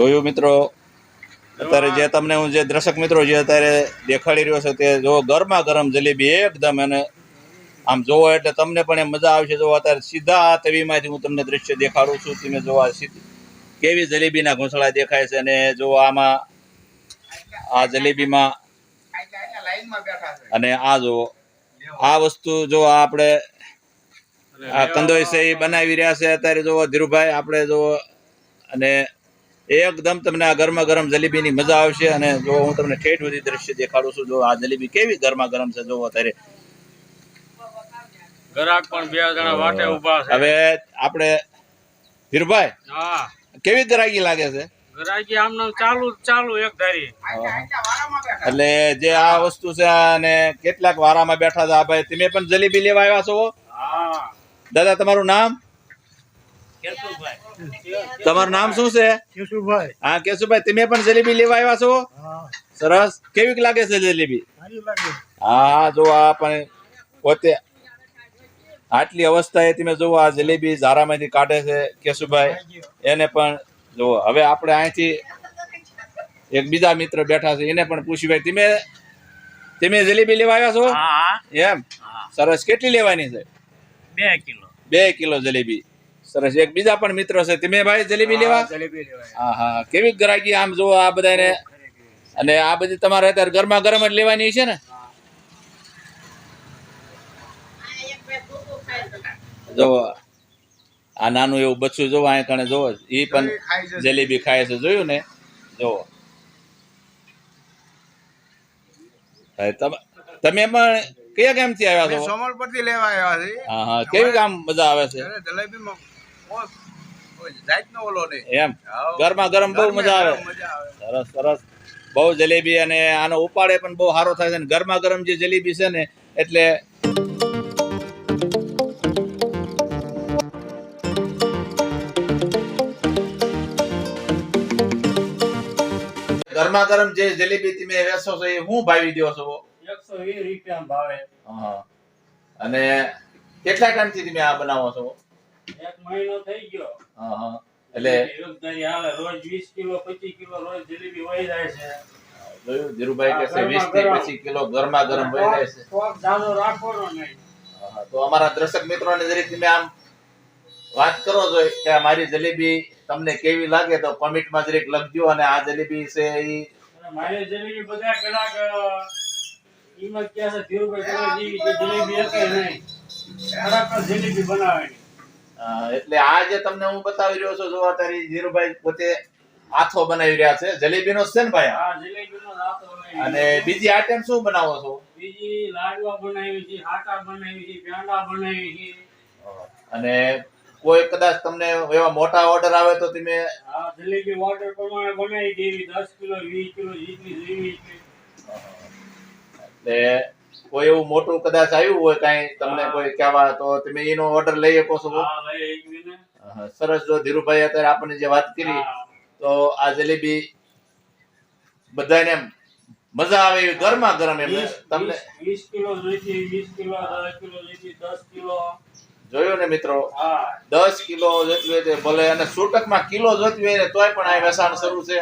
જોયું મિત્રો? અત્યારે જે તમને હું જે દર્શક મિત્રો જે અત્યારે દેખાડી રહ્યો છે તે જો ગરમા ગરમ જલેબી એકદમ અને આમ જોવો એટલે તમને પણ એમ મજા આવશે. જો અત્યારે સીધા આ તવીમાંથી હું તમને દ્રશ્ય દેખાડું છું, તમે જોવા કેવી જલેબીના ઘોંસળા દેખાય છે અને જો આમાં આ જલેબીમાં અને આ જો આ વસ્તુ જો આપણે આ કંદોઈ છે એ બનાવી રહ્યા છે. અત્યારે જો ધીરુભાઈ આપણે જો અને એકદમ તમને આ ગરમા ગરમ જલેબીની મજા આવશે અને જો હું તમને ઠેઠ સુધી દ્રશ્ય દેખાડું છું જો આ જલેબી કેવી ગરમા ગરમ છે જોવો અત્યારે. ગ્રાહક પણ બે જણા વાટે ઊભા છે. હવે આપણે ધીરુભાઈ હા. કેવી ગ્રાહકી લાગે છે? ગ્રાહકી આમને ચાલુ ચાલુ એક ધારી. એટલે જે આ વસ્તુ છે અને કેટલાક વારામાં બેઠા હતા ભાઈ તમે પણ જલેબી લેવા આવ્યા છો? દાદા તમારું નામ? તમારું નામ શું છે? કેશુભાઈ. હા કેશુભાઈ તમે પણ જલેબી લેવા આવ્યા છો? સરસ. કેવી લાગે છે જલેબી? હા જો આ પણ પોતે આટલી અવસ્થાએ તમે જુઓ આ જલેબી ઝારામાંથી કાઢે છે કેશુભાઈ એને પણ જુઓ હવે આપણે અહીંથી એક બીજા મિત્ર બેઠા છે એને પણ પૂછ્યું ભાઈ તમે તમે જલેબી લેવા આવ્યા છો? હા. એમ. સરસ. કેટલી લેવાની છે? બે કિલો. બે કિલો જલેબી. સરસ. એક બીજા પણ મિત્ર છે તમે ભાઈ જલેબી લેવા? જલેબી લેવાય હા હા કેવી ગ્રાહકી આમ જુઓ આ બધાને? અને આ બધી તમારે અત્યારે ગરમા ગરમ જ લેવાની છે ને? જો આ નાનું એવું બચ્ચું જોવો અહીં કણે જોવો. એ પણ જલેબી ખાય છે જોયું ને? જોવો તમ- પણ કયા ગામથી આવ્યા છો? સોમલથી લેવા આવ્યા છે હા હા કેવી ગામ મજા આવે છે? ત્યારે એમ. ગરમા ગરમ બહુ મજા આવે. સરસ સરસ. બહુ જલેબી અને આનો ઉપાડે પણ બહુ સારો થાય છે ગરમા ગરમ જે જલેબી છે ને એટલે ગરમા ગરમ જે જલેબી તમે વેચો છો એ હું ભાવી દો છો? એકસો વીસ રૂપિયા ભાવે. હા. અને કેટલા ટાઈમથી તમે આ બનાવો છો? એક મહિનો થઈ ગયો. હા. એટલે એક આવે રોજ 20 કિલો પચીસ કિલો રોજ જલેબી વહી જાય છે. જોયું? ધીરુભાઈ કે છે હા, વીસથી ગરમા પચીસ કિલો ગરમા ગરમ વહી જાય છે. તો જાજો રાખવાનો નહીં. તો અમારા દર્શક મિત્રોને જરીક તમે આમ વાત કરો છો કે મારી જલેબી તમને કેવી લાગે તો કોમેન્ટમાં જરીક લખજો અને આ જલેબી છે એ મારી જલેબી બધા ગ્રાહક કિંમત ક્યાં છે ધીરુભાઈ જલેબી એક નહીં. ખરેખર જલેબી બનાવેલી અ, એટલે આ જે તમને હું બતાવી રહ્યો છું જો અત્યારે ધીરુભાઈ પોતે આથો બનાવી રહ્યા છે. જલેબીનો છે ને ભાઈ? આ જલેબીનો બનાવી અને બીજી આઈટમ શું બનાવો છો? બીજી લાડવા બનાવી છે હાટા બનાવી છે પેંડા બનાવી છે. અને કોઈ કદાચ તમને એવા મોટા ઓર્ડર આવે તો તમે આ જલેબી ઓર્ડર પ્રમાણે બનાવી દેવી. દસ કિલો વીસ કિલો જેટલી જેવી એટલે કોઈ એવું મોટું કદાચ આવ્યું હોય કાંઈ તમને કોઈ કહેવા તો તમે એનો ઓર્ડર લઈ શકો છો. સરસ. જો ધીરુભાઈ અત્યારે આપણને જે વાત કરી તો આ જલેબી બધાને એમ મજા આવે એવી ગરમા ગરમ એમ. તમને વીસ- કિલો જોઈતી વીસ કિલો દસ કિલો જોઈતી દસ કિલો. જોયું ને મિત્રો? દસ કિલો જોઈતી હોય તો ભલે અને છૂટકમાં કિલો જોઈતી હોય ને તોય પણ આ વેચાણ શરૂ છે.